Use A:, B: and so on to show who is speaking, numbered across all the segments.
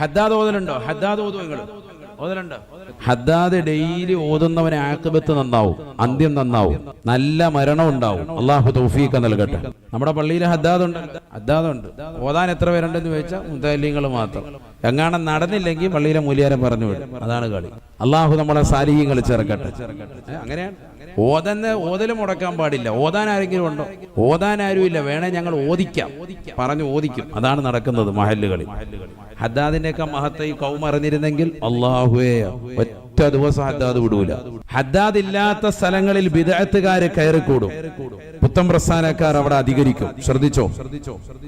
A: ഹദ്ദാദ് ഓതലുണ്ടോ ഹദ്ദാദ് ഓതും നിങ്ങൾ? ഹദ്ദാദ് ഡെയിലി ഓതുന്നവനെ ആക്കബത്ത് നന്നാവും അന്ത്യം നന്നാവും നല്ല മരണം ഉണ്ടാവും. അള്ളാഹു തൗഫീഖ നൽകട്ടെ. നമ്മുടെ പള്ളിയിൽ ഹദ്ദാദ് ഉണ്ട്. ഹദ്ദാദ് ഉണ്ട്. ഓതാൻ എത്ര പേരുണ്ടെന്ന് ചോദിച്ചാൽ മുതലിങ്ങൾ മാത്രം. എങ്ങാണം നടന്നില്ലെങ്കിൽ പള്ളിയിലെ മൂല്യാരം പറഞ്ഞു വിടും. അതാണ് കളി. അള്ളാഹു നമ്മളെ സാലിഹ്യങ്ങൾ ചേർക്കട്ടെ അങ്ങനെയാണ്. ഓതന്നെ ഓതലും മുടക്കാൻ പാടില്ല. ഓതാൻ ആരെങ്കിലും ഉണ്ടോ? ഓതാൻ ആരുമില്ല. വേണേ ഞങ്ങൾ ഓദിക്കാം. പറഞ്ഞു ഓദിക്കും. അതാണ് നടക്കുന്നത് മഹല്ലുകളിൽ ഹദ്ദാദിന്റെയൊക്കെ മഹത്തെ ഈ കൗമറിഞ്ഞിരുന്നെങ്കിൽ അള്ളാഹുവേ ഒറ്റ ദിവസം ഹദ്ദാദ് വിടൂല. ഹദ്ദാദ് ഇല്ലാത്ത സ്ഥലങ്ങളിൽ വിദഗ്ധക്കാര് കയറിക്കൂടും. പുത്തം പ്രസ്ഥാനക്കാർ അവിടെ അധികരിക്കും. ശ്രദ്ധിച്ചോ?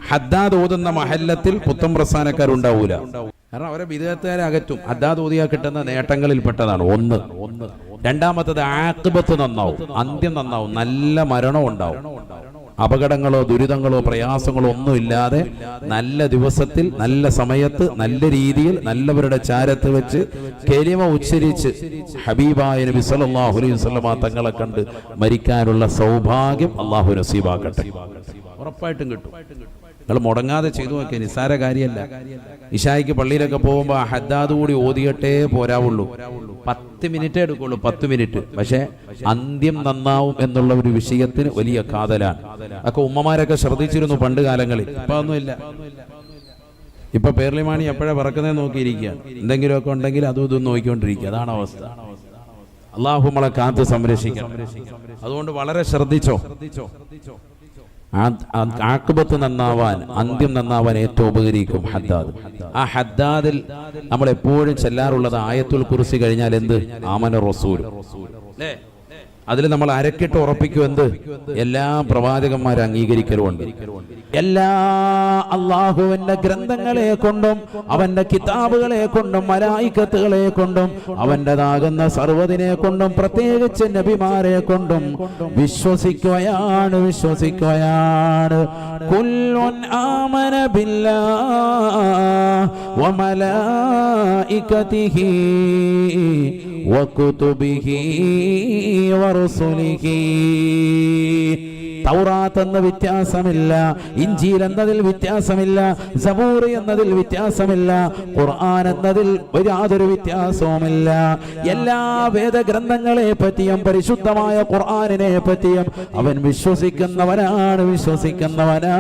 A: ഹദ്ദാദ് ഓതുന്ന മഹല്ലത്തിൽ പുത്തം പ്രസ്ഥാനക്കാർ ഉണ്ടാവൂല. കാരണം അവരെ വിദേഹത്തുകാരെ അകറ്റും. ഹദ്ദാദ് ഓതിയാ കിട്ടുന്ന നേട്ടങ്ങളിൽ പെട്ടതാണ് ഒന്ന്. രണ്ടാമത്തത് ആക്ബത്ത് നന്നാവും. അന്ത്യം നന്നാവും. നല്ല മരണം ഉണ്ടാവും. അപകടങ്ങളോ ദുരിതങ്ങളോ പ്രയാസങ്ങളോ ഒന്നുമില്ലാതെ നല്ല ദിവസത്തിൽ നല്ല സമയത്ത് നല്ല രീതിയിൽ നല്ലവരുടെ ചാരത്ത് വെച്ച് കെലിമ ഉച്ചരിച്ച് ഹബീബായ നബി സല്ലല്ലാഹു അലൈഹി വസല്ലമ തങ്ങളെ കണ്ട് മരിക്കാനുള്ള സൗഭാഗ്യം അള്ളാഹു നസീബാക്കട്ടെ. ഉറപ്പായിട്ടും കിട്ടും. നിങ്ങൾ മുടങ്ങാതെ ചെയ്തു നോക്കിയ നിസ്സാര കാര്യമല്ല. ഇഷായിക്ക് പള്ളിയിലൊക്കെ പോകുമ്പോൾ ഹദ്ദാദ് കൂടി ഓതിയട്ടേ പോരാവുള്ളൂ. പത്ത് മിനിറ്റേ എടുക്കുള്ളൂ പത്ത് മിനിറ്റ്. പക്ഷേ അന്ത്യം നന്നാവും എന്നുള്ള ഒരു വിഷയത്തിന് വലിയ കാതലാണ്. അതൊക്കെ ഉമ്മമാരൊക്കെ ശ്രദ്ധിച്ചിരുന്നു പണ്ട് കാലങ്ങളിൽ. ഇപ്പൊ ഒന്നുമില്ല ഇപ്പൊ പേർലിമാണി എപ്പോഴാ പറക്കുന്നേ നോക്കിയിരിക്കുക. എന്തെങ്കിലുമൊക്കെ ഉണ്ടെങ്കിൽ അതും ഇതും നോക്കിക്കൊണ്ടിരിക്കുക. അതാണ് അവസ്ഥ. അള്ളാഹു നമ്മളെ കാത്ത് സംരക്ഷിക്കണം. അതുകൊണ്ട് വളരെ ശ്രദ്ധിച്ചോ? ആ- ആ- ആക്കുബത്ത് നന്നാവാൻ അന്ത്യം നന്നാവാൻ ഏറ്റവും ഉപകരിക്കും ഹദ്ദാദ്. ആ ഹദ്ദാദിൽ നമ്മൾ എപ്പോഴും ചെല്ലാറുള്ളത് ആയത്തുൽ കുറിച്ച് കഴിഞ്ഞാൽ എന്ത്? ആമന റസൂൽ. അതിൽ നമ്മൾ അരക്കിട്ട് ഉറപ്പിക്കുമെന്ത് എല്ലാ പ്രവാചകന്മാരെ അംഗീകരിക്കലുമുണ്ട്. എല്ലാ അള്ളാഹുവിന്റെ ഗ്രന്ഥങ്ങളെ കൊണ്ടും അവന്റെ കിതാബുകളെ കൊണ്ടും മലായിക്കത്തുകളെ കൊണ്ടും അവന്റെതാകുന്ന സർവതിനെ കൊണ്ടും പ്രത്യേകിച്ച് നബിമാരെ കൊണ്ടും വിശ്വസിക്കുകയാണ് വിശ്വസിക്കുകയാണ്. കുല്ലുൻ ആമന ബില്ലാ വകുതുബിഹി റസുലിഹി തൗറാത്ത് എന്ന വ്യത്യാസമില്ല ഇഞ്ചീൽ എന്നതിൽ വ്യത്യാസമില്ല സബൂർ എന്നതിൽ വ്യത്യാസമില്ല ഖുർആൻ എന്നതിൽ യാതൊരു വ്യത്യാസവുമില്ല. എല്ലാ വേദഗ്രന്ഥങ്ങളെ പറ്റിയും പരിശുദ്ധമായ ഖുർആനിനെ പറ്റിയും അവൻ വിശ്വസിക്കുന്നവനാണ് വിശ്വസിക്കുന്നവനാ.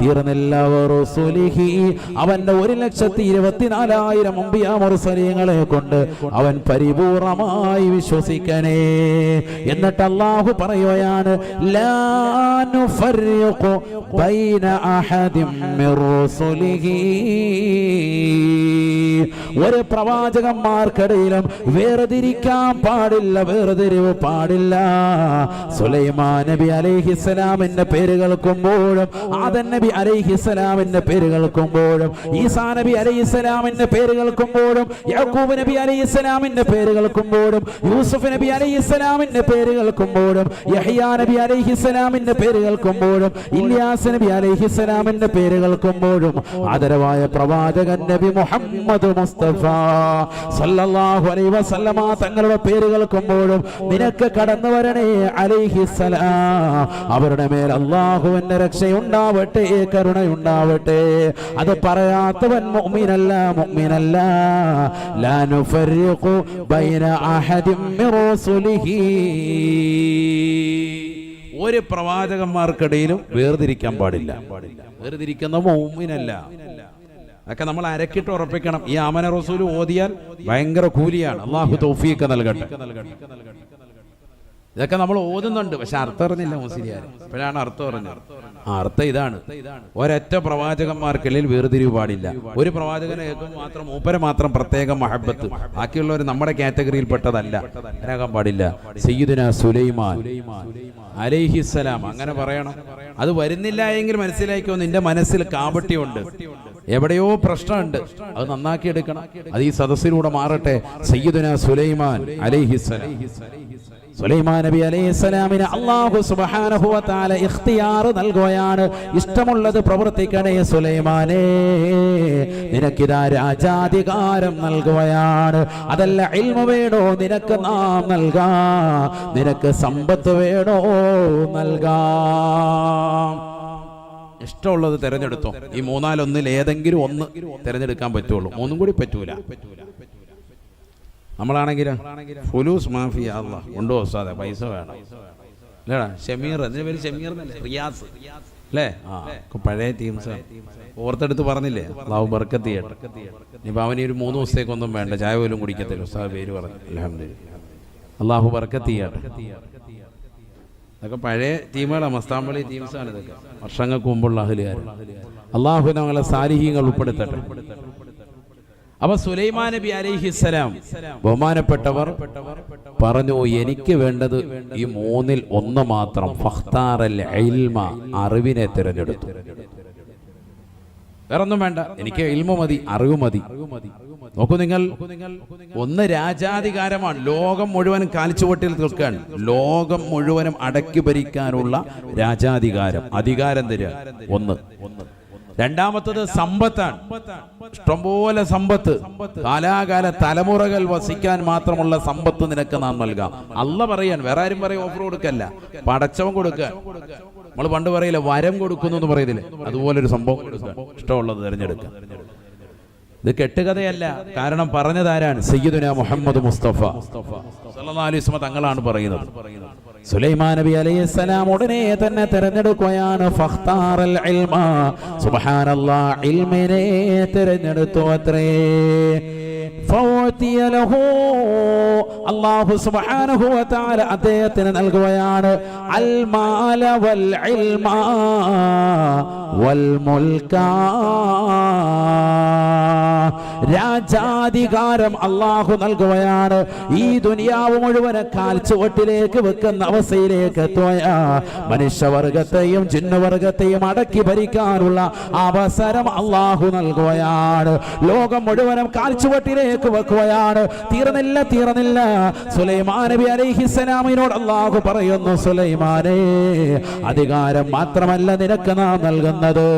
A: തീർന്നില്ലി അവന്റെ ഒരു ലക്ഷത്തി ഇരുപത്തിനാലായിരം അമ്പിയാ മുർസലീങ്ങളെ കൊണ്ട് അവൻ പരിപൂർണമായി വിശ്വസിക്കണേ. എന്നിട്ട് അള്ളാഹു പറയുകയാണ് ഒരു പ്രവാചകന്മാർക്കിടയിലും വേർതിരിക്കാൻ പാടില്ല വേർതിരിവ് പാടില്ല. സുലൈമാൻ നബി അലൈഹിസ്സലാമിന്റെ പേര് കേൾക്കുമ്പോഴും ആദൻ നബി അലൈഹിസ്സലാമിന്റെ പേര് കേൾക്കുമ്പോഴും ഈസാ നബി അലൈഹിസ്സലാമിന്റെ പേര് കേൾക്കുമ്പോഴും യാക്കൂബ് നബി അലൈഹിസ്സലാമിന്റെ പേര് കേൾക്കുമ്പോഴും യൂസുഫ് നബി അലൈഹിസ്സലാമിന്റെ പേര് കേൾക്കുമ്പോഴും യഹിയാ നബി അലൈഹിസ്സലാമിന്റെ പേര് കേൾക്കുമ്പോഴും ഇല്യാസ് നബി അലൈഹിസ്സലാമിന്റെ പേര് കേൾക്കുമ്പോഴും ആദരവായ പ്രവാചകൻ നബി മുഹമ്മദ് മുസ്തഫ സല്ലല്ലാഹു അലൈഹി വസല്ലമ തങ്ങളുടെ പേര് കേൾക്കുമ്പോഴും നിനക്ക് കടന്നു വരണേ അലൈഹിസ്സലാം അവരുടെ മേൽ അള്ളാഹുവിന്റെ രക്ഷയുണ്ടാവട്ടെ കരുണയുണ്ടാവട്ടെ. അത് പറയാത്തവൻ മുഅ്മിനല്ല മുഅ്മിനല്ല. ലാ നുഫരിഖു ബൈന അഹദിൻ മിർ റസുലിഹി. ഒരു പ്രവാചകന്മാർക്കിടയിലും വേർതിരിക്കാൻ പാടില്ല. വേർതിരിക്കുന്ന മുഅ്മിനല്ല ഒക്കെ നമ്മൾ അരക്കിട്ട് ഉറപ്പിക്കണം. ഈ ആമന റസൂൽ ഓതിയാൽ ഭയങ്കര കൂലിയാണ്. അള്ളാഹു തൗഫീഖ് നൽകട്ടെ. ഇതൊക്കെ നമ്മൾ ഓതുന്നുണ്ട്. പക്ഷെ അർത്ഥം അറിഞ്ഞില്ല മുസ്ലിയാർ. ഇപ്പോഴാണ് അർത്ഥം അറിഞ്ഞത്. ആ അർത്ഥം ഇതാണ്. ഒരൊറ്റ പ്രവാചകന്മാർക്കിടയിൽ വേർതിരിവ് പാടില്ല. ഒരു പ്രവാചകനെ ഏകം മാത്രം മൂപ്പരെ മാത്രം പ്രത്യേക മഹബത്ത്. ബാക്കിയുള്ളവർ നമ്മുടെ കാറ്റഗറിയിൽ പെട്ടതല്ല അതിനാകാൻ പാടില്ല. സയ്യിദുന സുലൈമാൻ അലൈഹിസ്സലാം അങ്ങനെ പറയണം. അത് വരുന്നില്ല എങ്കിൽ മനസ്സിലാക്കിയോ നിന്റെ മനസ്സിൽ കാപട്യമുണ്ട്. എവിടെയോ പ്രശ്നമുണ്ട്. അത് നന്നാക്കി എടുക്കണം അത് ഈ സദസ്സിലൂടെ മാറട്ടെ. സയ്യിദുന സുലൈമാൻ അലൈഹിസ്സലാം സുലൈമാൻ നബി അലൈഹി സ്വലാമിന് അള്ളാഹു സുബ്ഹാനഹു വതആല ഇഖ്തിയാർ നൽകുകയാണ്. ഇഷ്ടമുള്ളത് പ്രവർത്തിക്കണേ സുലൈമാനേ. നിനക്കിതാ രാജാധികാരം നൽകുകയാണ്. അതല്ല ഇൽമു വേണോ നിനക്ക് നാം നൽകാം. നിനക്ക് സമ്പത്ത് വേണോ നൽകാം. ഇഷ്ടമുള്ളത് തിരഞ്ഞെടുത്തോ. ഈ മൂന്നാലൊന്നിൽ ഏതെങ്കിലും ഒന്ന് തിരഞ്ഞെടുക്കാൻ പറ്റുള്ളൂ. മൂന്നും കൂടി പറ്റൂല പറ്റൂല. നമ്മളാണെങ്കിലോ ഫുലൂസ് മാഫിയ അല്ല. ഉണ്ടോ സാധ പൈസ വേണം. അല്ലേടാ ഷമീർ എന്റെ പേര് ഷമീർ റിയാസ്. അല്ലേ? ആ പഴയ ടീംസ് ഓർത്തെടുത്ത് പറഞ്ഞില്ലേ? അള്ളാഹു ബർക്കത്ത് ചെയ്യട്ടെ. ഇനിയിപ്പോൾ അവന് ഒരു മൂന്ന് ദിവസത്തേക്കൊന്നും വേണ്ട. ചായ പോലും കുടിക്കത്തില്ല. ഉസ്താദ് പേര് പറഞ്ഞു. അലഹമില്ല അള്ളാഹു ബർക്കത്ത് ഇതൊക്കെ പഴയ ടീമുകളാണ് മസ്താമ്പള്ളി ടീംസാണ് ഇതൊക്കെ. വർഷങ്ങൾക്ക് മുമ്പുള്ള അഹലുകാർ അള്ളാഹു നമ്മളെ സാലിഹ്യങ്ങൾ ഉൾപ്പെടുത്തട്ടെ. അപ്പൊ സുലൈമാ നബി അലൈഹിസ്സലാം. ബഹുമാനപ്പെട്ടവർ പറഞ്ഞു എനിക്ക് വേണ്ടത് ഈ മൂന്നിൽ ഒന്ന് മാത്രം ഫഖ്താറൽ ഇൽമ അറിവിനെ തിരഞ്ഞെടുത്തു. വേറൊന്നും വേണ്ട എനിക്ക് ഇൽമ മതി അറിവ് മതി. നോക്കൂ നിങ്ങൾ ഒന്ന് രാജാധികാരമാണ്. ലോകം മുഴുവനും കാലിച്ചുവട്ടിൽ നിൽക്കുകയാണ്. ലോകം മുഴുവനും അടക്കി ഭരിക്കാനുള്ള രാജാധികാരം. അധികാരം തരിക. ഒന്ന്. രണ്ടാമത്തത് സമ്പത്താണ്. ഇഷ്ടംപോലെ സമ്പത്ത്. കാലാകാല തലമുറകൾ വസിക്കാൻ മാത്രമുള്ള സമ്പത്ത് നിനക്ക് നാം നൽകാം. അല്ല പറയാൻ വേറെ ആരും പറയും ഓഫർ കൊടുക്കല്ല. പടച്ചവൻ കൊടുക്കുക. നമ്മൾ പണ്ട് പറയില്ല വരം കൊടുക്കുന്നു എന്ന് പറയുന്നില്ലേ അതുപോലെ ഒരു സംഭവം ഇഷ്ടമുള്ളത് തിരഞ്ഞെടുക്കുക. ഇത് കെട്ടുകഥയല്ല. കാരണം പറഞ്ഞതാരാണ്? സയ്യിദുന മുഹമ്മദ് മുസ്തഫ. സല്ലല്ലാഹു അലൈഹി വസല്ലം തങ്ങളാണ് പറയുന്നത്. സുലൈമാൻ നബി അലൈഹിസ്സലാം ഉടനെ തന്നെ തിരഞ്ഞെടുക്കുകയാണ് സുബ്ഹാനല്ലാഹ് ഇൽമിനെ തിരഞ്ഞെടുത്തു അത്രേ. ഫൗതിയ സുബാനുഭവത്താല അദ്ദേഹത്തിന് നൽകുകയാണ്. അൽമാല വൽ വൽ രാജാധികാരം അള്ളാഹു നൽകുകയാണ്. ഈ ദുനിയാവ് മുഴുവനെ കാൽച്ചുവട്ടിലേക്ക് വെക്കുന്ന അവസ്ഥയിലേക്ക് എത്തുക മനുഷ്യവർഗത്തെയും ചിഹ്നവർഗത്തെയും അടക്കി ഭരിക്കാനുള്ള അവസരം അള്ളാഹു നൽകുകയാണ്. ലോകം മുഴുവനും കാൽച്ചുവട്ടിലേക്ക് വെക്കുകയാണ്. തീർന്നില്ല തീർന്നില്ല. സുലൈമാൻ നബി അലൈഹിസ്സലാമിനോട് അള്ളാഹു പറയുന്നു സുലൈമാനെ അധികാരം മാത്രമല്ല നിനക്ക് നാം നൽകുന്നത്.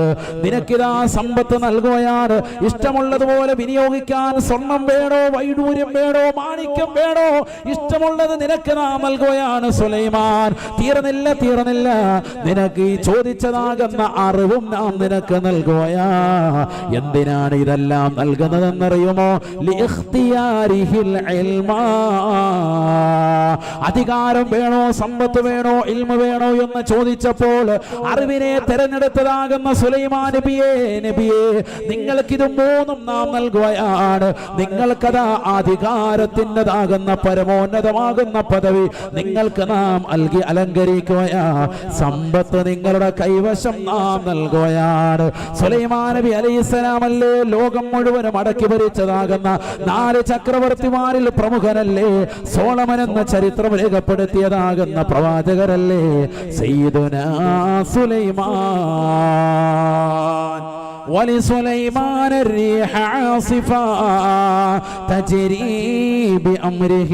A: നിനക്കിതാ സമ്പത്ത് നൽകുകയാണ്. ഇഷ്ടമുള്ളതുപോലെ വിനിയോഗിക്കാൻ സ്വർണം വേണോ വൈഡൂര്യം വേണോ മാണിക്യം വേണോ ഇഷ്ടമുള്ളത് നിനക്ക് നാം നൽകുകയാണ് സുലൈമാൻ. തീർന്നില്ല തീർന്നില്ല. നിനക്ക് ഈ ചോദിച്ചതാകുന്ന അറിവും നാം നിനക്ക് നൽകുകയാ. എന്തിനാണ് ഇതെല്ലാം നൽകുന്നതെന്നറിയുമോ. അധികാരം വേണോ സമ്പത്ത് വേണോ ഇൽമ വേണോ എന്ന് ചോദിച്ചപ്പോൾ അറിവിനെ തെരഞ്ഞെടുത്തതാകുന്ന സുലൈമാ നബിയെ നബിയെ നിങ്ങൾക്കിത് മൂന്നും നാം നൽകുകയാണ്. നിങ്ങൾക്കതാ അധികാരത്തിന്റെതാകുന്ന പരമോന്നതമാകുന്ന പദവി നിങ്ങൾക്ക് നാം നൽകി അലങ്കരിക്കുകയാ. സമ്പത്ത് നിങ്ങളുടെ കൈവശം നാം നൽകുകയാണ്. സുലൈമാ നബി അലൈഹിസ്സലാം അല്ലേ ലോകം മുഴുവനും അടക്കി ഭരിച്ചതാകുന്ന നാല് ചക്രവർത്തിമാരിൽ പ്രമുഖനല്ലേ? സോളമൻ എന്ന ചരിത്രം രേഖപ്പെടുത്തിയതാകുന്ന പ്രവാചകരല്ലേ? സയ്യിദുന സുലൈമാൻ. ولسليمان الريح عاصفا تجري بأمره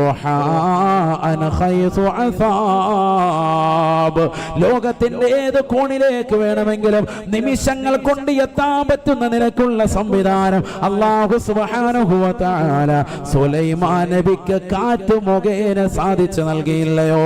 A: رحاء حيث عثاب ലോകത്തിന്റെ ഏത് കോണിലേക്ക് വേണമെങ്കിലും നിമിഷങ്ങൾ കൊണ്ട് എത്താൻ പറ്റുന്ന നിനക്കുള്ള സംവിധാനം അള്ളാഹു സുബ്ഹാനഹു വ തആല സുലൈമാൻ നബിക്ക് കാറ്റ് മുഖേന സാധിച്ചു നൽകിയില്ലയോ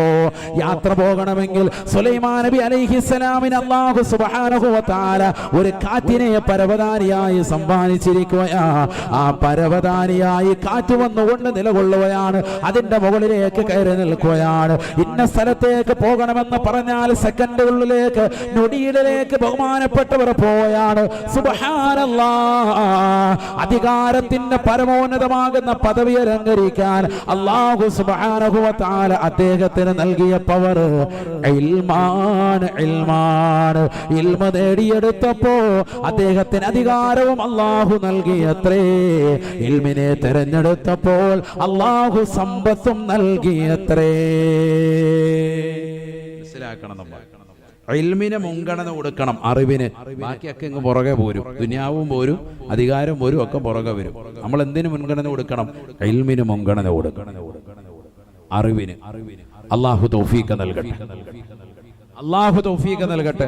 A: യാത്ര പോകണമെങ്കിൽ സുലൈമാൻ നബി അലൈഹിസ്സലാമിന് അള്ളാഹു സുബ്ഹാനഹു വ തആല ഒരു കാറ്റിനെ പരവതാനിയായി സമ്മാനിച്ചിരിക്കുകയാ ആ പരവതാനിയായി കാറ്റ് വന്നുകൊണ്ട് നിലകൊള്ളുകയാണ്. അതിന്റെ മുകളിലേക്ക് കയറി നിൽക്കുകയാണ്. ഇന്ന സ്ഥലത്തേക്ക് പോകണമെന്ന് പറഞ്ഞാൽ സെക്കൻഡുകളിലേക്ക് നൊടിയിലേക്ക് ബഹുമാനപ്പെട്ടവർ പോവുകയാണ്. അധികാരത്തിന്റെ പരമോന്നതമാകുന്ന പദവി അലങ്കരിക്കാൻ അള്ളാഹു സുബ്ഹാനഹു വ അദ്ദേഹത്തിന് നൽകിയ പവർ ഇൽമാൻ ഇൽമാൻ. ഇൽമ നേടിയെടുത്തപ്പോ അദ്ദേഹത്തിന് അധികാരവും അള്ളാഹു നൽകിയത്രേ. ഇൽമിനെ തെരഞ്ഞെടുത്തപ്പോൾ അള്ളാഹു സമ്പത്തും നൽകിയത്രേ. മനസ്സിലാക്കണം നമ്മൾ. മുൻഗണന കൊടുക്കണം അറിവിന്. ബാക്കിയൊക്കെ ഇങ്ങ് പുറകെ പോരും. ദുനിയാവും പോരും അധികാരം പോരും ഒക്കെ പുറകെ വരും. നമ്മൾ എന്തിനു മുൻഗണന കൊടുക്കണം? ഇൽമിന് മുൻഗണന കൊടുക്കണം. അറിവിന്. അള്ളാഹു തൗഫീഖ് നൽകട്ടെ. അള്ളാഹു തൗഫീഖ് നൽകട്ടെ.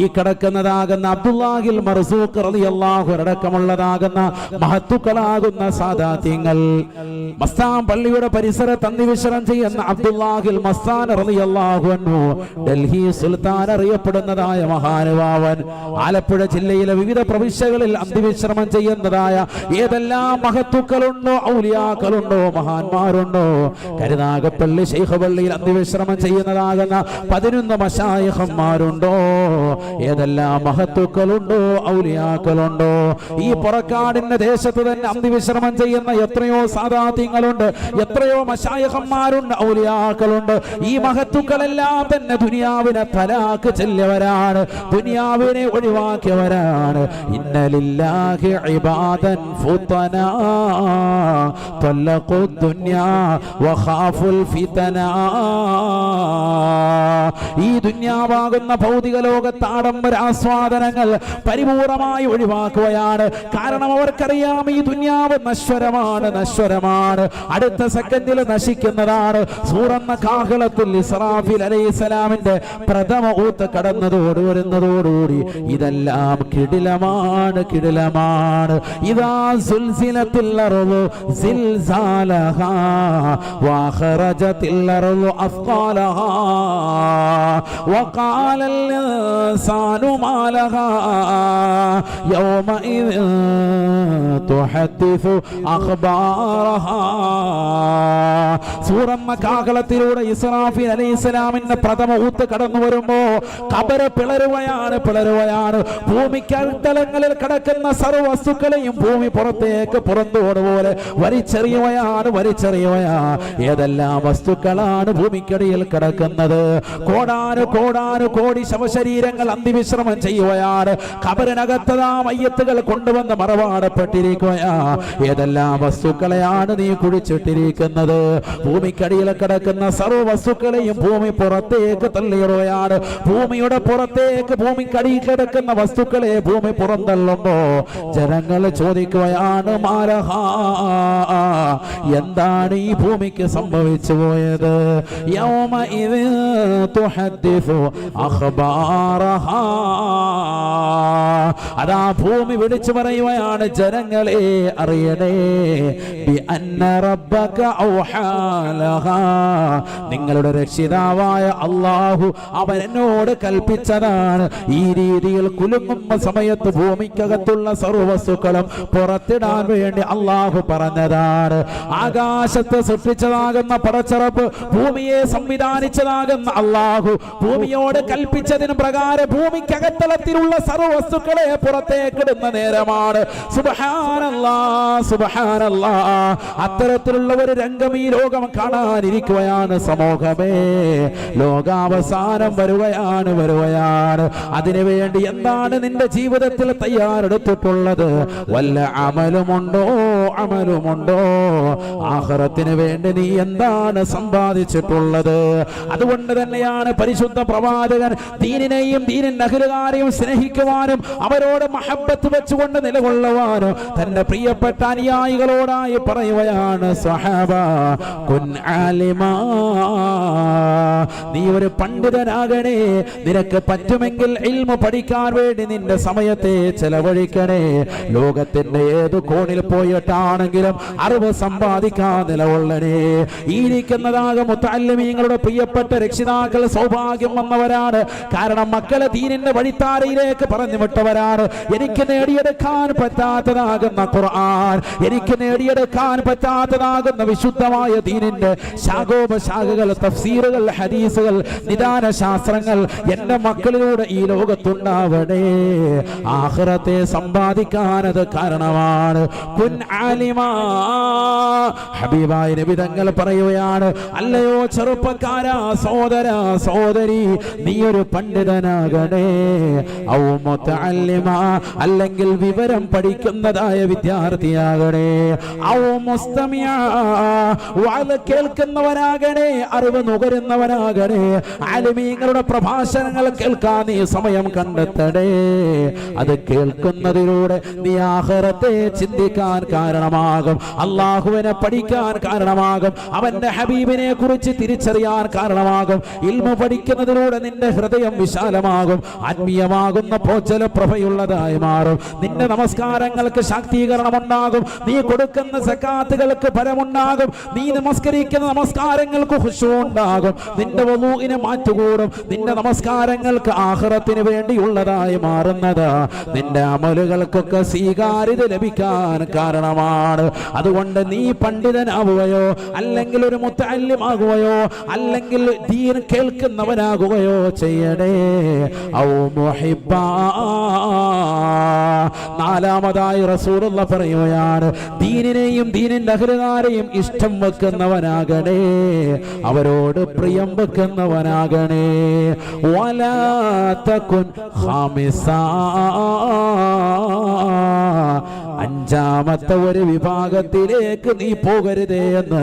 A: ഈ കിടക്കുന്നതാകുന്ന അബ്ദുല്ലാഹിൽ മർസൂഖ് റളിയല്ലാഹു അടക്കമുള്ളതാകുന്ന മഹത്തുക്കളാകുന്ന സാദാത്യങ്ങൾ. മസ്താൻ പള്ളിയുടെ പരിസരത്ത് അന്തിവിശ്രം ചെയ്യുന്ന അബ്ദുല്ലാഹിൽ മസ്താൻ റളിയല്ലാഹു അൻഹു ഡൽഹി സുൽത്താൻ അറിയപ്പെടുന്നതായ മഹാനുഭാവൻ. ആലപ്പുഴ ജില്ലയിലെ വിവിധ പ്രവിശ്യകളിൽ അന്തിവിശ്രമം ചെയ്യുന്നതായ ഏതെല്ലാം മഹത്തുക്കളുണ്ടോ ഔലിയാക്കളുണ്ടോ മഹാന്മാരുണ്ടോ? കരുനാഗപ്പള്ളി ശൈഖ് പള്ളിയിൽ അന്തിവിശ്രമം ചെയ്യുന്നതാകുന്ന പതിനൊന്ന് മശായഹന്മാരുണ്ടോ ഏതെല്ലാം മഹത്തുക്കളുണ്ടോ ഔലിയാക്കളുണ്ടോ ഈ പുറക്കാടിന്റെ ദേശത്ത് തന്നെ അന്തിവിശ്രമം ചെയ്യുന്ന എത്രയോ സാധാത്യങ്ങളുണ്ട് എത്രയോ മശായഹന്മാരുണ്ട് ഔലിയാക്കളുണ്ട് ഈ മഹത്തുക്കളെല്ലാം തന്നെ ദുനിയാവിനെ തലാക്ക് ചെല്ലിയവരാണ് ദുനിയാവിനെ ഒഴിവാക്കിയവരാണ് ഇന്നലില്ലാഹി ഇബാദൻ ഫുതനാ طلقوا الدنيا وخافوا الفتنا ഈ ദുന്യാവാകുന്ന ഭൗതിക ലോകത്ത് ആഡംബര ആസ്വാദനങ്ങൾ പരിപൂർണമായി ഒഴിവാക്കുകയാണ് കാരണം അവർക്കറിയാം ഈ ദുന്യാവ് നശ്വരമാണ് നശ്വരമാണ് അടുത്ത സെക്കൻഡിൽ നശിക്കുന്നതാണ് സൂറന്ന കാഹളത്തിൽ ഇസ്രാഫിൽ അലൈഹിസ്സലാമിന്റെ പ്രഥമ ഊത്ത് കടന്നതോട് വരുന്നതോടുകൂടി ഇതെല്ലാം കിടിലമാണ് കിടിലമാണ് ഇതാ സുൽസിലത്തിൽ അറുളു സിൽസാലഹാ വാഖറജത്തിൽ അറുളു അഫ്ഖാലഹാ وقال الإنسان ما لها يومئذ تحدث أخبارها. സൂറമ്മ കാകളത്തിലൂടെ ഇസ്രാഫിൽ അലൈഹി ഇസ്ലാമിന്റെ പ്രഥമ ഊത്ത് കടന്നു വരുമ്പോ കബര പിളരുകയാണ് പിളരുകയാണ് ഭൂമിക്ക് അഴുത്തലങ്ങളിൽ കിടക്കുന്ന സർവ വസ്തുക്കളെയും ഭൂമി പുറത്തേക്ക് പുറന്തോട് പോലെ വലിച്ചെറിയുകയാണ് വലിച്ചെറിയുകയാ ഏതെല്ലാം വസ്തുക്കളാണ് ഭൂമിക്കടിയിൽ കിടക്കുന്നത്? കോടാനു കോടാനു കോടി ശവശരീരങ്ങൾ അന്തിവിശ്രമം ചെയ്യുകയാണ് കബറിനകത്തതാ മയ്യത്തുകൾ കൊണ്ടുവന്ന് മറവാടപ്പെട്ടിരിക്കുകയാ. ഏതെല്ലാം വസ്തുക്കളെയാണ് നീ കുഴിച്ചിട്ടിരിക്കുന്നത്? ഭൂമിക്കടിയിൽ കിടക്കുന്ന സർവ വസ്തുക്കളെയും ഭൂമി പുറത്തേക്ക് തള്ളിയറുകയാണ് ഭൂമിയുടെ പുറത്തേക്ക് ഭൂമിക്കടിയിൽ കിടക്കുന്ന വസ്തുക്കളെ ഭൂമി പുറന്തള്ളുമ്പോ ജനങ്ങൾ ചോദിക്കുകയാണ് മാരഹ എന്താണ് ഈ ഭൂമിക്ക് സംഭവിച്ചു പോയത് അഖ്ബാറഹാ. അതാ ഭൂമി വിളിച്ചു പറയുകയാണ് ജനങ്ങളെ അറിയണേ ബി അന്ന റബ്ബക ഔഹാലഹാ നിങ്ങളുടെ രക്ഷിതാവായ അള്ളാഹു അവൻ എന്നോട് കൽപ്പിച്ചതാണ്. ഈ രീതിയിൽ കുലുങ്ങുന്ന സമയത്ത് ഭൂമിക്കകത്തുള്ള സർവവസ്തുക്കളും പുറത്തിടാൻ വേണ്ടി അള്ളാഹു പറഞ്ഞതാണ്. ആകാശത്ത് സൃഷ്ടിച്ചതാകുന്ന പടച്ചറപ്പ് ഭൂമിയെ സംവിധാനിച്ചതാകുന്ന അള്ളാഹു ഭൂമിയോട് കൽപ്പിച്ചതിന് പ്രകാരം ഭൂമിക്കകത്തളത്തിലുള്ള സർവവസ്തുക്കളെ പുറത്തേക്കിടുന്ന നേരമാണ്. സുബഹാനല്ലാ സുബഹാനല്ലാ. അത്തരത്തിലുള്ള ഒരു രംഗം ഈ ലോകം കാണാനിരിക്കുകയാണ് സമൂഹമേ. ലോകാവസാനം വരുകയാണ് വരുകയാണ്. അതിനുവേണ്ടി എന്താണ് നിന്റെ ജീവിതത്തിൽ തയ്യാറെടുത്തിട്ടുള്ളത്? വല്ല അമലുമുണ്ടോ? അമലുമുണ്ടോ? ആഹ്റത്തിന് വേണ്ടി നീ എന്താണ് സമ്പാദിച്ചിട്ടുള്ളത്? അതുകൊണ്ട് തന്നെയാണ് പരിശുദ്ധ പ്രവാചകൻ ദീനിനെയും ദീനിൻ അഖിലുകാരെയും സ്നേഹിക്കുവാനും അവരോട് മഹബത്ത് വെച്ചുകൊണ്ട് നിലകൊള്ളുവാനും തന്റെ പ്രിയപ്പെട്ട അനുയായികളോടായി പറയുകയാണ് സഹബ കുൻ നീ ഒരു പണ്ഡിതനാകണേ. നിനക്ക് പറ്റുമെങ്കിൽ ഇൽമ പഠിക്കാൻ വേണ്ടി നിന്റെ സമയത്തെ ചെലവഴിക്കണേ. ലോകത്തിന്റെ ഏത് കോണിൽ പോയിട്ടാണെങ്കിലും അറിവ് സമ്പാദിക്കാൻ നിലകൊള്ളണേ. ഇരിക്കുന്നതാകെ പ്രിയപ്പെട്ട രക്ഷിതാക്കൾ സൗഭാഗ്യം വന്നവരാണ്. കാരണം മക്കളെ ദീനിന്റെ വഴിത്താരയിലേക്ക് പറഞ്ഞു വിട്ടവരാണ്. എനിക്ക് നേടിയെടുക്കാൻ പറ്റാത്തതാകുന്ന ഖുർആൻ. എനിക്ക് നേടിയെടുക്കാൻ പറ്റാത്തതാകുന്ന വിശുദ്ധമായ ദീനിന്റെ ശാഖോപശാഖകൾ തഫ്സീറുകൾ ഹദീസുകൾ നിദാന ശാസ്ത്രങ്ങൾ എന്റെ മക്കളിലൂടെ ഈ ലോകത്തുണ്ടാവണേ. ആഹ്റത്തെ സമ്പാദിക്കാനത് കാരണമാണ്. കുൻ ആലിമാ. ഹബീബായ നബിതങ്ങൾ പറയുകയാണ് അല്ലയോ ചെറുപ്പക്കാരാ സോദര സോദരി നീ ഒരു പണ്ഡിതനാകണേ. അല്ലെങ്കിൽ വിവരം പഠിക്കുന്നതായ വിദ്യാർത്ഥിയാകണേ. ഔ മുസ്തമിയ. കേൾക്കുന്നവനാകണേ അറിവ് നുകരുന്നവനാകണേ. ആലിമീങ്ങളുടെ പ്രഭാഷണങ്ങൾ കേൾക്കാൻ നീ സമയം കണ്ടെത്തണേ. അത് കേൾക്കുന്നതിലൂടെ നീ ആഹ്റത്തെ ചിന്തിക്കാൻ കാരണമാകും. അള്ളാഹുവിനെ പഠിക്കാൻ കാരണമാകും. അവന്റെ ഹബീബിനെ കുറിച്ച് തിരിച്ചറിയാൻ കാരണമാകും. ഇൽമ പഠിക്കുന്നതിലൂടെ നിന്റെ ഹൃദയം വിശാലമാകും. ആത്മീയമാകുന്ന പോച്ചല പ്രഭയുള്ളതായി മാറും. നിന്റെ നമസ്കാരങ്ങൾക്ക് ശാക്തീകരണം ഉണ്ടാകും നീ കൊടുക്കുന്ന സക്കാത്തുകൾക്ക് ഫലമുണ്ടാകും. നീ നമസ്കരിക്കുന്ന നമസ്കാരങ്ങൾക്ക് ഉണ്ടാകും നിന്റെ വധുവിനെ മാറ്റുകൂടും. നിന്റെ നമസ്കാരങ്ങൾക്ക് ആഹ്റത്തിന് വേണ്ടിയുള്ളതായി മാറുന്നത്. നിന്റെ അമലുകൾക്കൊക്കെ സ്വീകാര്യത ലഭിക്കാൻ കാരണമാണ്. അതുകൊണ്ട് നീ പണ്ഡിതനാവുകയോ അല്ലെങ്കിൽ ഒരു മുത്തല്യമാകുകയോ അല്ലെങ്കിൽ ദീൻ കേൾക്കുന്നവനാകുകയോ ചെയ്യണേ. ഔ. നാലാമതായി റസൂലുള്ള പറയുകയാണ് ദീനിനെയും ദീനിന്റെ അഹ്ലുകാരെയും ഇഷ്ടം വെക്കുന്നവനാകണേ അവരോട് പ്രിയം വെക്കുന്നവനാകണേ വലാത്ത കുൻ ഖാമിസാ. അഞ്ചാമത്തെ ഒരു വിഭാഗത്തിലേക്ക് നീ പോകരുതേ എന്ന്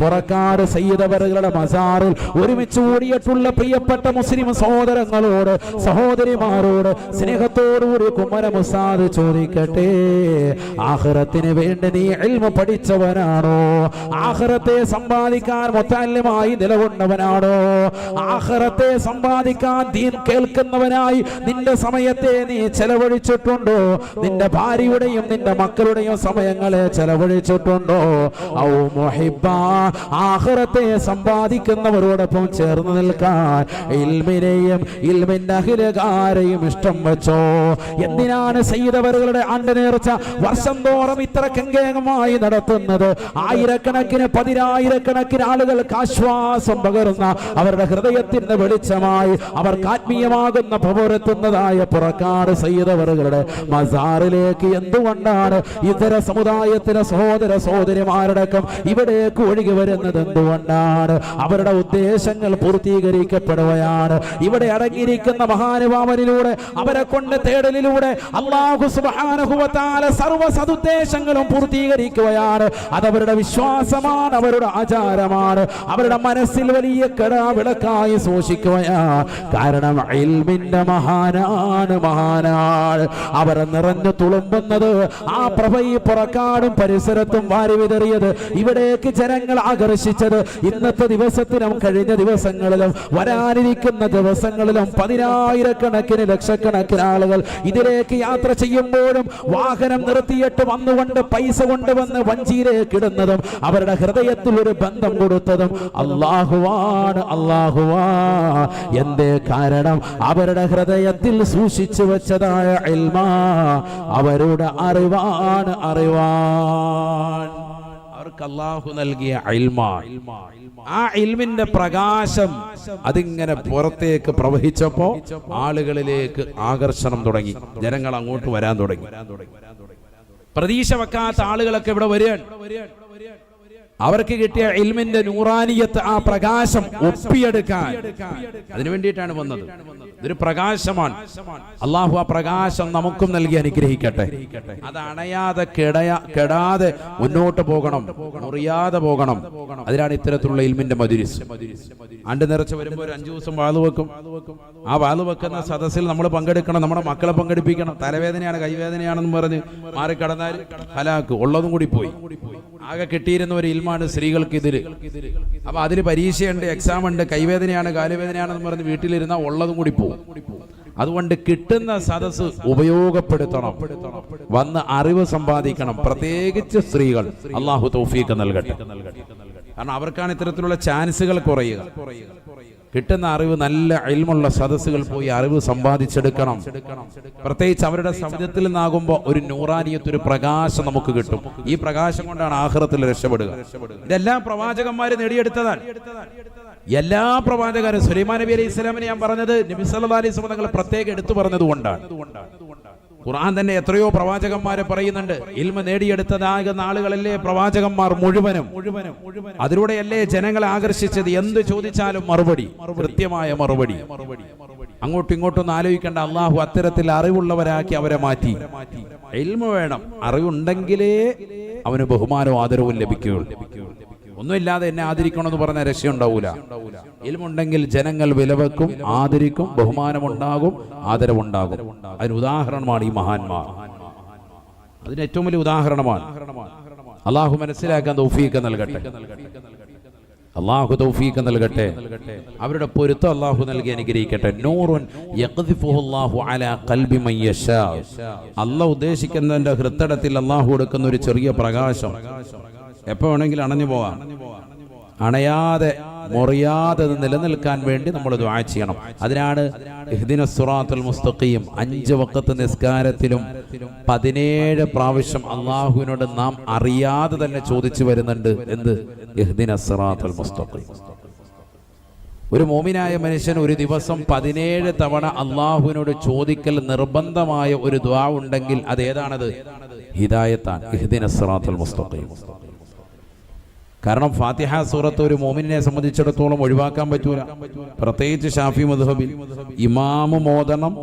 A: പുറക്കാട് സയ്യിദവറുകളുടെ മസാറിൽ ഒരുമിച്ച് ഓടിയിട്ടുള്ള പ്രിയപ്പെട്ട മുസ്ലിം സഹോദരങ്ങളോട് സഹോദരിമാരോട് സ്നേഹത്തോടുകൂടി കുമര മുസാദ് ചോദിക്കട്ടെ ആഹ്റത്തിന് വേണ്ടി നീ എൽമ പഠിച്ചവനാണോ? ആഹ്റത്തെ സമ്പാദിക്കാൻ മൊത്തല്യമായി നിലകൊണ്ടവനാണോ? ആഹ്റത്തെ സമ്പാദിക്കാൻ ദീൻ കേൾക്കുന്നവനായി നിന്റെ സമയത്തെ നീ ചെലവഴിച്ചിട്ടുണ്ടോ? നിന്റെ ഭാര്യയുടെയും നിന്റെ മക്കളുടെയും സമയങ്ങളെ ചെലവഴിച്ചിട്ടുണ്ടോ? ഔ മൊഹിബ ആഹ്റത്തെ സമ്പാദിക്കുന്നവരോടൊപ്പം ചേർന്ന് നിൽക്കാൻ ഇൽമിനെയും ഇൽമിന്റെ അഖിലകാരെയും ഇഷ്ടം വെച്ചോ. എന്തിനാണ് സയ്യിദവറുകളുടെ ആണ്ട് നേർച്ച വർഷം തോറും ഇത്ര കങ്കേകമായി നടത്തുന്നത്? ആയിരക്കണക്കിന് പതിനായിരക്കണക്കിന് ആളുകൾക്ക് ആശ്വാസം പകരുന്ന അവരുടെ ഹൃദയത്തിന്റെ വെളിച്ചമായി അവർക്ക് ആത്മീയമാകുന്ന പൗരെത്തുന്നതായ പുറക്കാട് സയ്യിദവറുകളുടെ മസാറിലേക്ക് എന്തുകൊണ്ടാണ് ഇതര സമുദായത്തിലെ സഹോദര സഹോദരിമാരടക്കം ഇവിടേക്ക് ഒഴുകി വരുന്നത്? എന്തുകൊണ്ടാണ്? അവരുടെ ഉദ്ദേശങ്ങൾ പൂർത്തീകരിക്കപ്പെടുകയാണ്. ഇവിടെ അടങ്ങിയിരിക്കുന്ന മഹാനുഭാവനിലൂടെ അവരെ കൊണ്ട് തേടലിലൂടെ അള്ളാഹു സുബാനുഭവത്താല സർവ പൂർത്തീകരിക്കുകയാണ്. അതവരുടെ വിശ്വാസമാണ് അവരുടെ ആചാരമാണ്. അവരുടെ മനസ്സിൽ വലിയ കടാവിളക്കായി സൂക്ഷിക്കുകയാണ്. കാരണം ഇൽമിന്റെ മഹാനാണ് മഹാനാണ് അവർ നിറഞ്ഞു തുളുമ്പുന്നത് ആ പ്രഭ പുറക്കാടും പരിസരത്തും വാരി വിതറിയത് ഇവിടേക്ക് ജനങ്ങൾ ആകർഷിച്ചത് ഇന്നത്തെ ദിവസത്തിനും കഴിഞ്ഞ ദിവസങ്ങളിലും വരാനിരിക്കുന്ന ദിവസങ്ങളിലും പതിനായിരക്കണക്കിന് ലക്ഷക്കണക്കിന് ആളുകൾ ഇതിലേക്ക് യാത്ര ചെയ്യുമ്പോഴും വാഹനം നിർത്തിയിട്ട് വന്നുകൊണ്ട് പൈസ കൊണ്ടുവന്ന് വഞ്ചിയിലേക്ക് ഇടുന്നതും അവരുടെ ഹൃദയത്തിൽ ഒരു ബന്ധം കൊടുത്തതും അള്ളാഹുവാണ് അള്ളാഹുവാ എന്തേ കാരണം? അവരുടെ ഹൃദയത്തിൽ സൂക്ഷിച്ചു വെച്ചതായ ഇൽമാ അവരുടെ അറിവാണ് അറിവാൻ. അവർക്ക് അള്ളാഹു നൽകിയ ആ ഇൽമിന്റെ പ്രകാശം അതിങ്ങനെ പുറത്തേക്ക് പ്രവഹിച്ചപ്പോ ആളുകളിലേക്ക് ആകർഷണം തുടങ്ങി. ജനങ്ങൾ അങ്ങോട്ട് വരാൻ തുടങ്ങി. പ്രതീക്ഷ വെക്കാത്ത ആളുകളൊക്കെ ഇവിടെ വരികയാണ്. അവർക്ക് കിട്ടിയ ഇൽമിന്റെ നൂറാനിയത്ത് ആ പ്രകാശം ഒപ്പിയെടുക്കാൻ. അതിനു വേണ്ടിയിട്ടാണ് വന്നത്. ഇതൊരു പ്രകാശമാണ്. അള്ളാഹു ആ പ്രകാശം നമുക്കും നൽകി അനുഗ്രഹിക്കട്ടെ. അത് അണയാതെ കെടയാ കെടാതെ മുന്നോട്ട് പോകണം മുറിയാതെ പോകണം. അതിനാണ് ഇത്തരത്തിലുള്ള ഇൽമിന്റെ മധുരിസ് അണ്ട് നിറച്ച് വരുമ്പോൾ ഒരു അഞ്ചു ദിവസം വാത് വെക്കും. ആ വാത് വെക്കുന്ന സദസ്സിൽ നമ്മൾ പങ്കെടുക്കണം നമ്മുടെ മക്കളെ പങ്കെടുപ്പിക്കണം. തലവേദനയാണ് കൈവേദനയാണെന്ന് പറഞ്ഞ് മാറിക്കടന്നാൽ ഹലാക്ക് ഉള്ളതും കൂടി പോയി. ആകെ കിട്ടിയിരുന്ന ഒരു ഇൽമാണ് സ്ത്രീകൾക്ക് അപ്പൊ അതിൽ പരീക്ഷയുണ്ട് എക്സാം ഉണ്ട് കൈവേദനയാണ് കാലുവേദനയാണെന്ന് പറഞ്ഞ് വീട്ടിലിരുന്ന ഉള്ളതും കൂടി പോകും അതുകൊണ്ട് കിട്ടുന്ന സദസ് ഉപയോഗപ്പെടുത്തണം. വന്ന് അറിവ് സമ്പാദിക്കണം. പ്രത്യേകിച്ച് സ്ത്രീകൾ. അള്ളാഹു തൗഫീക്ക് നൽകട്ടെ. കാരണം അവർക്കാണ് ഇത്തരത്തിലുള്ള ചാൻസുകൾ കുറയുക. കിട്ടുന്ന അറിവ് നല്ല അയൽമുള്ള സദസ്സുകൾ പോയി അറിവ് സമ്പാദിച്ചെടുക്കണം. പ്രത്യേകിച്ച് അവരുടെ സമുദ്രത്തിൽ നിന്നാകുമ്പോൾ ഒരു നൂറാനിയത്ത് ഒരു പ്രകാശം നമുക്ക് കിട്ടും. ഈ പ്രകാശം കൊണ്ടാണ് ആഹ്റത്തിൽ രക്ഷപ്പെടുക. ഇതെല്ലാം പ്രവാചകന്മാര് നേടിയെടുത്തതാണ്. എല്ലാ പ്രവാചകരും സുലൈമാൻ നബി അലൈഹി ഇസ്ലാമിനെ ഞാൻ പറഞ്ഞത് നബി സല്ലല്ലാഹു അലൈഹി വസല്ലം പ്രത്യേകം എടുത്തു പറഞ്ഞത് കൊണ്ടാണ്. ഖുർആൻ തന്നെ എത്രയോ പ്രവാചകന്മാരെ പറയുന്നുണ്ട്. ഇൽമ നേടിയെടുത്തതാകുന്ന ആളുകളല്ലേ പ്രവാചകന്മാർ മുഴുവനും അതിലൂടെയല്ലേ ജനങ്ങളെ ആകർഷിച്ചത് എന്ത് ചോദിച്ചാലും മറുപടി കൃത്യമായ മറുപടി. അങ്ങോട്ടും ഇങ്ങോട്ടും ഒന്നും ആലോചിക്കേണ്ട അള്ളാഹു അത്തരത്തിൽ അറിവുള്ളവരാക്കി അവരെ മാറ്റി. ഇൽമ വേണം അറിവുണ്ടെങ്കിലേ അവന് ബഹുമാനവും ആദരവും ലഭിക്കുകയുള്ളൂ. ഒന്നുമില്ലാതെ എന്നെ ആദരിക്കണമെന്ന് പറഞ്ഞ രക്ഷയുണ്ടാവൂല. ഇൽമുണ്ടെങ്കിൽ ജനങ്ങൾ വിലവെക്കും ആദരിക്കും ബഹുമാനമുണ്ടാകും ആദരവുണ്ടാകും. അതിന് ഉദാഹരണമാണ് ഈ മഹാന്മാർ. അതിന് ഏറ്റവും വലിയ ഉദാഹരണമാണ്. അള്ളാഹു മനസ്സിലാക്കാൻ തൗഫീഖ് നൽകട്ടെ. അള്ളാഹു തൗഫീഖ് നൽകട്ടെ. അവരുടെ പൊരുത്തം അള്ളാഹു നൽകി അനുഗ്രഹിക്കട്ടെ. നൂറുൻ യഖ്ദിഫുഹു അലാ ഖൽബി മൻ യശാ. അള്ളാഹ് ഉദ്ദേശിക്കുന്നതിന്റെ ഹൃത്തടത്തിൽ അള്ളാഹു കൊടുക്കുന്ന ഒരു ചെറിയ പ്രകാശം. എപ്പോ വേണമെങ്കിലും അണഞ്ഞു പോവാം. അണയാതെ മുറിയാതെ നിലനിൽക്കാൻ വേണ്ടി നമ്മൾ ദുആ ചെയ്യണം. അതിനാണ് സുറാത്തുൽ മുസ്തഖീം അഞ്ച് വക്കത്ത് നിസ്കാരത്തിലും പതിനേഴ് പ്രാവശ്യം അള്ളാഹുവിനോട് നാം അറിയാതെ തന്നെ ചോദിച്ചു വരുന്നുണ്ട് എന്ത്? സുറാത്തുൽ മുസ്തഖീം. ഒരു മോമിനായ മനുഷ്യൻ ഒരു ദിവസം പതിനേഴ് തവണ അള്ളാഹുവിനോട് ചോദിക്കൽ നിർബന്ധമായ ഒരു ദ്വാ ഉണ്ടെങ്കിൽ അത് ഏതാണത്? ഹിദായത്താണ്. ഇഹ്ദിന സിറാത്തുൽ മുസ്തഖീം. കാരണം ഫാത്തിഹ സൂറത്ത് ഒരു മോമിനെ സംബന്ധിച്ചിടത്തോളം ഒഴിവാക്കാൻ പറ്റൂല. പ്രത്യേകിച്ച് ഷാഫി മദ്ഹബിൽ ഇമാമു മോദനം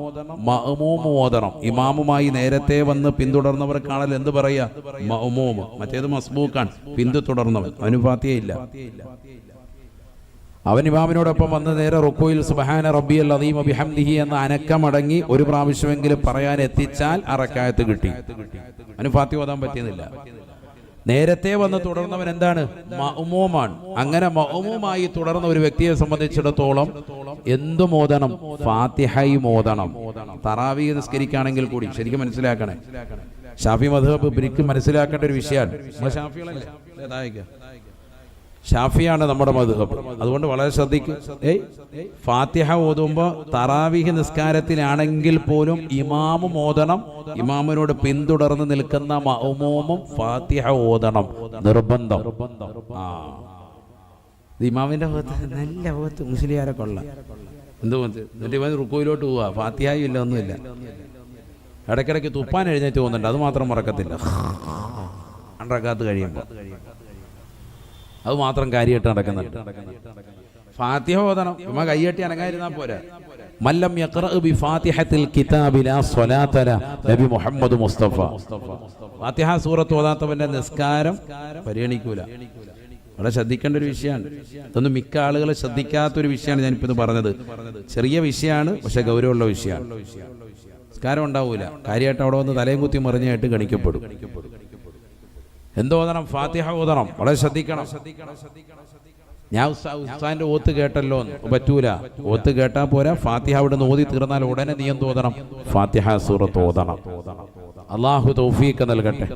A: മഹമൂമ് മോദനം. ഇമാമുമായി നേരത്തെ വന്ന് പിന്തുടർന്നവർക്കാണല്ലോ എന്ത് പറയാ? മഹമൂമ് മറ്റേത് മസ്ബൂക്കാണ്. പിന്തുടർന്നവൻ. അവന് ഫാത്തിഹയില്ല അവൻ ഇമാമിനോടൊപ്പം വന്ന് നേരെ റുക്കോയിൽ സുബഹാന റബ്ബി അൽ അദീം ബിഹംദിഹി എന്ന അനക്കമടങ്ങി ഒരു പ്രാവശ്യമെങ്കിലും പറയാൻ എത്തിച്ചാൽ അറക്കായത്ത് കിട്ടി. അവന് ഫാത്തി ഓതാൻ പറ്റിയതില്ല. നേരത്തെ വന്ന് തുടർന്നവൻ എന്താണ്? മഅമൂമാണ് അങ്ങനെ മഹുമുമായി തുടർന്ന ഒരു വ്യക്തിയെ സംബന്ധിച്ചിടത്തോളം എന്തു മോദനം? ഫാത്തിഹൈ മോദനം. തറാവി നിസ്കരിക്കുകയാണെങ്കിൽ കൂടി ശരിക്കും മനസ്സിലാക്കണേ. ഷാഫി മധുബ് ബ്രിക്ക് മനസ്സിലാക്കേണ്ട ഒരു വിഷയമാണ്. ഷാഫികളല്ലേ? ഷാഫിയാണ് നമ്മുടെ മധുഹബ്. അതുകൊണ്ട് വളരെ ശ്രദ്ധിക്കും. ഏയ് ഫാത്തിഹ ഓതുമ്പോൾ തറാവിഹ് നിസ്കാരത്തിലാണെങ്കിൽ പോലും ഇമാമും ഓതണം ഇമാമിനോട് പിന്തുടർന്ന് നിൽക്കുന്ന മഹുമോമും ഫാത്തിഹ ഓതണം. നിർബന്ധം. ആ. ഇമാമിന്റെ ഭാഗത്ത് നല്ല ഭാഗത്ത് മുസ്ലിയാരെ കൊള്ളാം. എന്ത് എന്നിട്ട് ഇവൻ റുക്കോയിലോട്ട് പോവാ. ഫാത്തിഹായും ഇല്ല ഒന്നുമില്ല. ഇടയ്ക്കിടയ്ക്ക് തുപ്പാൻ എഴുന്നേറ്റ് പോകുന്നുണ്ട്. അത് മാത്രം മറക്കത്തില്ല. അണ്ടറക്കാത്ത് കഴിയുമ്പോൾ അത് മാത്രം കാര്യമായിട്ട് നടക്കുന്നുണ്ട് ഫാത്തിഹ ഓതണം. ഉമ്മ കൈയട്ടി പോരാ. മല്ലം ബി ഫാത്തിഹത്തിൽ കിതാബില ലാ നബി മുഹമ്മദ് മുസ്തഫ. ഫാത്തിഹ സൂറത്ത് ഓതാത്തവന്റെ നിസ്കാരം പരിഗണിക്കൂല. വളരെ ശ്രദ്ധിക്കേണ്ട ഒരു വിഷയമാണ്. ഇതൊന്നും മിക്ക ആളുകളെ ശ്രദ്ധിക്കാത്ത ഒരു വിഷയമാണ് ഞാനിപ്പോൾ ഇത് പറഞ്ഞത്. ചെറിയ വിഷയമാണ് പക്ഷെ ഗൗരവമുള്ള വിഷയമാണ്. നിസ്കാരം ഉണ്ടാവൂല. കാര്യമായിട്ട് അവിടെ വന്ന് തലയും കുത്തി മറിഞ്ഞായിട്ട് ഗണിക്കപ്പെടും. എന്തോതണം ഫാത്തിഹ ഓതണം വളരെ ശ്രദ്ധിക്കണം. ഞാൻ ഉസ്താന്റെ ഓത്ത് കേട്ടല്ലോ. പറ്റൂല. ഓത്ത് കേട്ടാ പോരാ. ഫാത്തിഹ അവിടെ നിന്ന് ഓതി തീർന്നാൽ ഉടനെ നീ എന്ത് ഓതണം? ഫാത്തിഹ സൂറത്ത് ഓതണം. അള്ളാഹു തൗഫീഖ് നൽകട്ടെ.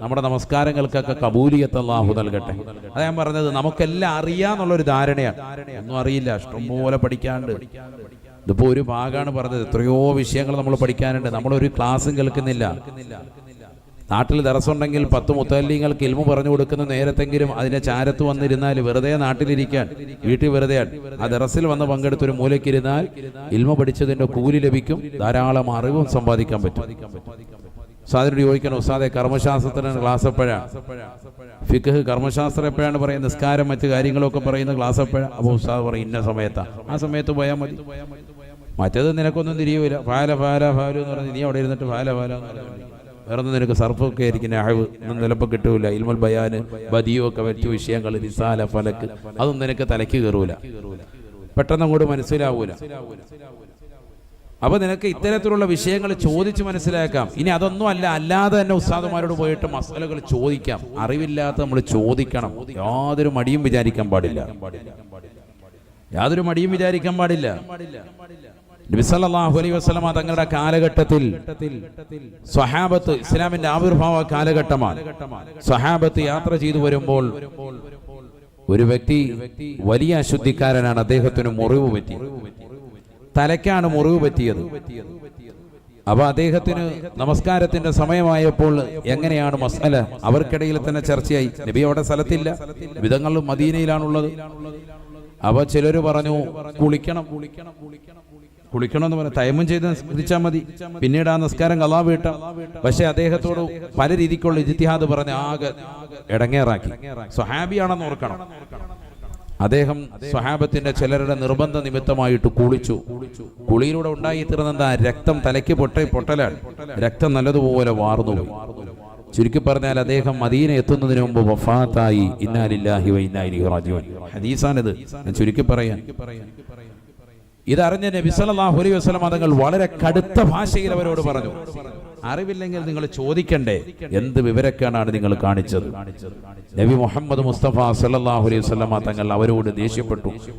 A: നമ്മുടെ നമസ്കാരങ്ങൾക്കൊക്കെ കബൂലിയത്ത് അള്ളാഹു നൽകട്ടെ. അതാ ഞാൻ പറഞ്ഞത്. നമുക്കെല്ലാം അറിയാന്നുള്ളൊരു ധാരണയാണ് ഒന്നും അറിയില്ല. ഇഷ്ടംപോലെ പഠിക്കാണ്ട് ഇതിപ്പോ ഒരു ഭാഗമാണ് പറഞ്ഞത്. എത്രയോ വിഷയങ്ങൾ നമ്മൾ പഠിക്കാനുണ്ട്. നമ്മളൊരു ക്ലാസ്സും കേൾക്കുന്നില്ല. നാട്ടിൽ ദറസുണ്ടെങ്കിൽ പത്ത് മുത്തല്ലീങ്ങൾക്ക് ഇൽമു പറഞ്ഞു കൊടുക്കുന്ന നേരത്തെങ്കിലും അതിനെ ചാരത്ത് വന്നിരുന്നാൽ വെറുതെ നാട്ടിലിരിക്കാൻ വീട്ടിൽ വെറുതെ ആ ദറസിൽ വന്ന് പങ്കെടുത്തൊരു മൂലയ്ക്കിരുന്നാൽ ഇൽമ പഠിച്ചതിന്റെ കൂലി ലഭിക്കും ധാരാളം അറിവും സമ്പാദിക്കാൻ പറ്റും. ഉസ്താദിനോട് ചോദിക്കണം ഉസ്താദെ കർമ്മശാസ്ത്രത്തിന് ക്ലാസ് എപ്പോഴാണ് ഫിഖ് കർമ്മശാസ്ത്രം എപ്പോഴാണ് പറയുന്നത്? നിസ്കാരം മറ്റു കാര്യങ്ങളൊക്കെ പറയുന്ന ക്ലാസ് എപ്പോഴാണ് അപ്പോൾ ഉസ്താദ് പറയും ഇന്ന സമയത്താണ് ആ സമയത്ത് പോയാൽ മതി. മറ്റേത് നിനക്കൊന്നും തിരിയൂല. ഫാല ഫാല ഫാലു എന്ന് പറഞ്ഞ് നീ അവിടെ ഇരുന്നിട്ട് ഫാല ഫാല എന്ന് പറഞ്ഞ്. വേറെ നിനക്ക് സർഫൊക്കെ ആയിരിക്കും അഴിവ് ഒന്നും ചിലപ്പോൾ കിട്ടൂല. ഇൽമുൽ ബയാന് ബദിയോ ഒക്കെ മറ്റു വിഷയങ്ങൾ റിസാല ഫലക്ക് അതൊന്നും നിനക്ക് തലയ്ക്ക് കയറൂല. പെട്ടെന്ന് അങ്ങോട്ട് മനസ്സിലാവൂല. അപ്പൊ നിനക്ക് ഇത്തരത്തിലുള്ള വിഷയങ്ങൾ ചോദിച്ച് മനസ്സിലാക്കാം. ഇനി അതൊന്നും അല്ല അല്ലാതെ തന്നെ ഉസ്താദുമാരോട് പോയിട്ട് മസാലകൾ ചോദിക്കാം. അറിവില്ലാത്ത നമ്മൾ ചോദിക്കണം. യാതൊരു മടിയും വിചാരിക്കാൻ പാടില്ല. യാതൊരു മടിയും വിചാരിക്കാൻ പാടില്ല. നബിസല്ലാഹു തങ്ങളുടെ കാലഘട്ടത്തിൽ സ്വഹാബത്ത് ഇസ്ലാമിന്റെ ആവിർഭാവ കാലഘട്ടമാണ്. സ്വഹാബത്ത് യാത്ര ചെയ്തു വരുമ്പോൾ ഒരു വ്യക്തി വലിയ അശുദ്ധിക്കാരനാണ് അദ്ദേഹത്തിന് മുറിവ് പറ്റി. തലയ്ക്കാണ് മുറിവ് പറ്റിയത്. അപ്പൊ അദ്ദേഹത്തിന് നമസ്കാരത്തിന്റെ സമയമായപ്പോൾ എങ്ങനെയാണ് മസാല? അവർക്കിടയിൽ തന്നെ ചർച്ചയായി. നബി അവിടെ സ്ഥലത്തില്ല. വിധങ്ങളിലും മദീനയിലാണുള്ളത്. അപ്പൊ ചിലര് പറഞ്ഞു കുളിക്കണം കുളിക്കണം കുളിക്കണം. കുളിക്കണമെന്ന് പറഞ്ഞ തയമം ചെയ്ത് നിസ്കരിച്ചാൽ മതി. പിന്നീട് ആ നിസ്കാരം കലാ വീട്ടാം പക്ഷെ അദ്ദേഹത്തോട് പല രീതിക്കുള്ള ഇജിത്തിഹാദ് പറഞ്ഞ് ആകെ ഇടങ്ങേറാക്കി. സ്വഹാബിയാണെന്ന് ഓർക്കണം. അദ്ദേഹം സ്വഹാബത്തിന്റെ ചിലരുടെ നിർബന്ധ നിമിത്തമായിട്ട് കുളിച്ചു. കുളിയിലൂടെ ഉണ്ടായി ഉണ്ടായിത്തീർന്ന രക്തം തലയ്ക്ക് പൊട്ട പൊട്ടലാണ്. രക്തം നല്ലതുപോലെ വാർന്നു ചുരുക്കി പറഞ്ഞാൽ അദ്ദേഹം മദീന എത്തുന്നതിന് മുമ്പ് വഫാത്തായി. ഇന്നാലില്ലാഹി വ ഇന്നാ ഇലൈഹി റാജിഊൻ. ഹദീസാണിത്. ചുരുക്കി പറയാൻ. ഇതറിഞ്ഞ നബി സല്ലല്ലാഹു അലൈഹി തങ്ങൾ വളരെ കടുത്ത ഭാഷയിൽ അവരോട് പറഞ്ഞു. അറിവില്ലെങ്കിൽ നിങ്ങൾ ചോദിക്കണ്ടേ? എന്ത് വിവരക്കേടാണ് നിങ്ങൾ കാണിച്ചത്? നബി മുഹമ്മദ് മുസ്തഫ സല്ലല്ലാഹു അലൈഹി വസല്ലം തങ്ങൾ അവരോട് ദേഷ്യപ്പെട്ടു.